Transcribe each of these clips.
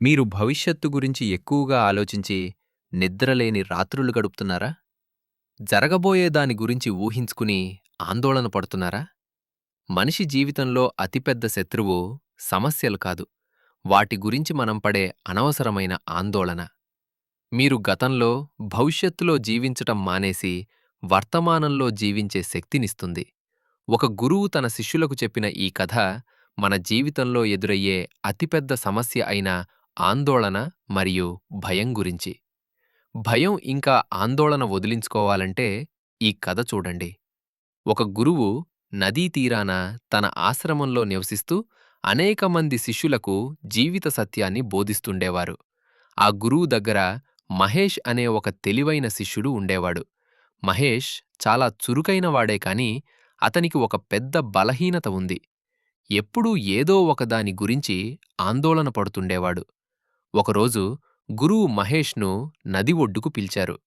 మీరు భవిష్యత్తు గురించి ఎక్కువగా ఆలోచించి నిద్రలేని రాత్రులు గడుపుతున్నారా? జరగబోయే దాని గురించి ఊహించుకుని ఆందోళన పడుతున్నారా? మనిషి జీవితంలో అతిపెద్ద శత్రువు సమస్యలు కాదు, వాటి గురించి మనం పడే అనవసరమైన ఆందోళన. మీరు గతంలో, భవిష్యత్తులో జీవించటం మానేసి వర్తమానంలో జీవించే శక్తినిస్తుంది. ఒక గురువు తన శిష్యులకు చెప్పిన ఈ కథ మన జీవితంలో ఎదురయ్యే అతిపెద్ద సమస్య అయిన ఆందోళన మరియు భయం గురించి. భయం ఇంకా ఆందోళన వదిలించుకోవాలంటే ఈ కథ చూడండి. ఒక గురువు నదీ తీరాన తన ఆశ్రమంలో నివసిస్తూ అనేక మంది శిష్యులకు జీవిత సత్యాన్ని బోధిస్తుండేవారు. ఆ గురువు దగ్గర మహేష్ అనే ఒక తెలివైన శిష్యుడు ఉండేవాడు. మహేష్ చాలా చురుకైన వాడే కాని అతనికి ఒక పెద్ద బలహీనత ఉంది. ఎప్పుడూ ఏదో ఒకదాని గురించి ఆందోళన పడుతుండేవాడు. ఒకరోజు గురువు మహేష్ను నది ఒడ్డుకు పిలిచారు.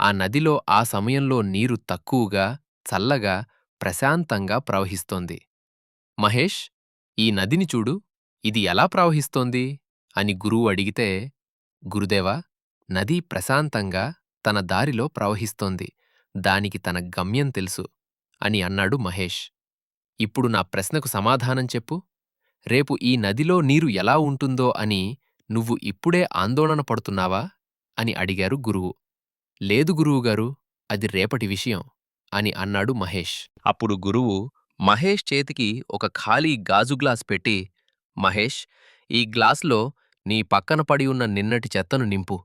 ఆ నదిలో ఆ సమయంలో నీరు తక్కువగా, చల్లగా, ప్రశాంతంగా ప్రవహిస్తోంది. మహేష్, ఈ నదిని చూడు, ఇది ఎలా ప్రవహిస్తోంది? అని గురువు అడిగితే, గురుదేవా, నది ప్రశాంతంగా తన దారిలో ప్రవహిస్తోంది. దానికి తన గమ్యం తెలుసు అని అన్నాడు మహేష్. ఇప్పుడు నా ప్రశ్నకు సమాధానం చెప్పు. రేపు ఈ నదిలో నీరు ఎలా ఉంటుందో అని నువ్వు ఇప్పుడే ఆందోళన పడుతున్నావా? అని అడిగారు గురువు. లేదు గురువుగారు, అది రేపటి విషయం అని అన్నాడు మహేష్. అప్పుడు గురువు మహేష్ చేతికి ఒక ఖాళీ గాజు గ్లాస్ పెట్టి, మహేష్, ఈ గ్లాసులో నీ పక్కన పడి ఉన్న నిన్నటి చెత్తను నింపు.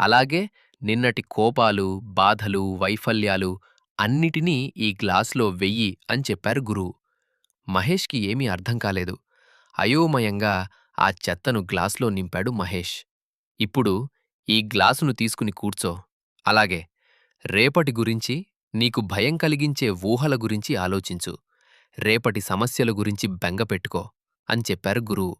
అలాగే నిన్నటి కోపాలు, బాధలు, వైఫల్యాలు అన్నిటినీ ఈ గ్లాసులో వెయ్యి అని చెప్పారు గురువు. మహేష్కి ఏమీ అర్థం కాలేదు. అయోమయంగా ఆ చెత్తను గ్లాసులో నింపాడు మహేష్. ఇప్పుడు ఈ గ్లాసును తీసుకుని కూర్చో. అలాగే రేపటి గురించి, నీకు భయం కలిగించే ఊహల గురించి ఆలోచించు. రేపటి సమస్యల గురించి బెంగ పెట్టుకో అని చెప్పారు గురువు.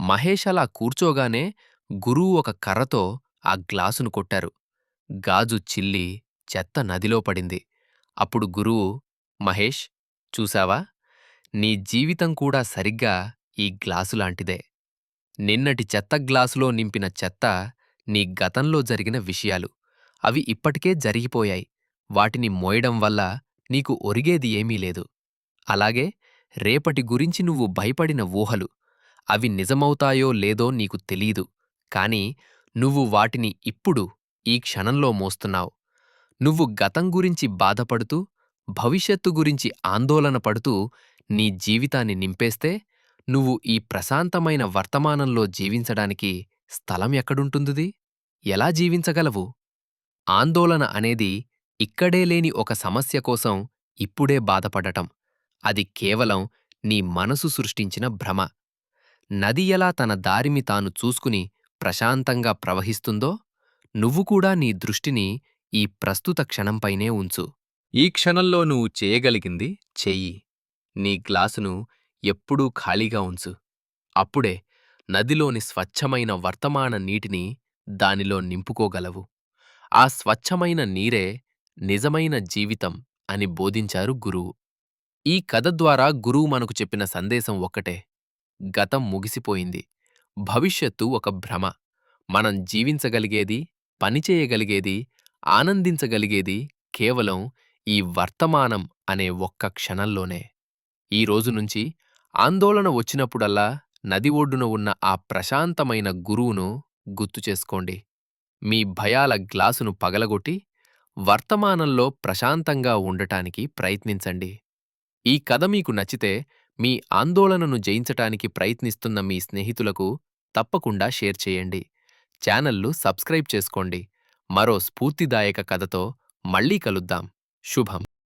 మహేష్ అలా కూర్చోగానే గురువు ఒక కర్రతో ఆ గ్లాసును కొట్టారు. గాజు చిల్లి చెత్త నదిలో పడింది. అప్పుడు గురువు, మహేష్, చూశావా? నీ జీవితం కూడా సరిగ్గా ఈ గ్లాసులాంటిదే. నిన్నటి చెత్త గ్లాసులో నింపిన చెత్త నీ గతంలో జరిగిన విషయాలు. అవి ఇప్పటికే జరిగిపోయాయి. వాటిని మోయడం వల్ల నీకు ఒరిగేది ఏమీ లేదు. అలాగే రేపటి గురించి నువ్వు భయపడిన ఊహలు. అవి నిజమవుతాయో లేదో నీకు తెలీదు. కాని నువ్వు వాటిని ఇప్పుడు, ఈ క్షణంలో మోస్తున్నావు. నువ్వు గతం గురించి బాధపడుతూ, భవిష్యత్తు గురించి ఆందోళన పడుతూ నీ జీవితాన్ని నింపేస్తే, నువ్వు ఈ ప్రశాంతమైన వర్తమానంలో జీవించడానికి స్థలం ఎక్కడుంటుందిది? ఎలా జీవించగలవు? ఆందోళన అనేది ఇక్కడే లేని ఒక సమస్య కోసం ఇప్పుడే బాధపడటం. అది కేవలం నీ మనసు సృష్టించిన భ్రమ. నది ఎలా తన దారిని తాను చూసుకుని ప్రశాంతంగా ప్రవహిస్తుందో, నువ్వు కూడా నీ దృష్టిని ఈ ప్రస్తుత క్షణంపైనే ఉంచు. ఈ క్షణంలో నువ్వు చేయగలిగింది చెయ్యి. నీ గ్లాసును ఎప్పుడూ ఖాళీగా ఉంచు. అప్పుడే నదిలోని స్వచ్ఛమైన వర్తమాన నీటిని దానిలో నింపుకోగలవు. ఆ స్వచ్ఛమైన నీరే నిజమైన జీవితం అని బోధించారు గురువు. ఈ కథ ద్వారా గురువు మనకు చెప్పిన సందేశం ఒక్కటే. గతం ముగిసిపోయింది. భవిష్యత్తు ఒక భ్రమ. మనం జీవించగలిగేది, పనిచేయగలిగేది, ఆనందించగలిగేది కేవలం ఈ వర్తమానం అనే ఒక్క క్షణంలోనే. ఈ రోజు నుంచి ఆందోళన వచ్చినప్పుడల్లా నది ఒడ్డున ఉన్న ఆ ప్రశాంతమైన గురువును గుర్తు చేసుకోండి. మీ భయాల గ్లాసును పగలగొట్టి, వర్తమానంలో ప్రశాంతంగా ఉండటానికి ప్రయత్నించండి. ఈ కథ మీకు నచ్చితే మీ ఆందోళనను జయించటానికి ప్రయత్నిస్తున్న మీ స్నేహితులకు తప్పకుండా షేర్ చేయండి. ఛానల్ను సబ్స్క్రైబ్ చేసుకోండి. మరో స్ఫూర్తిదాయక కథతో మళ్ళీ కలుద్దాం. శుభం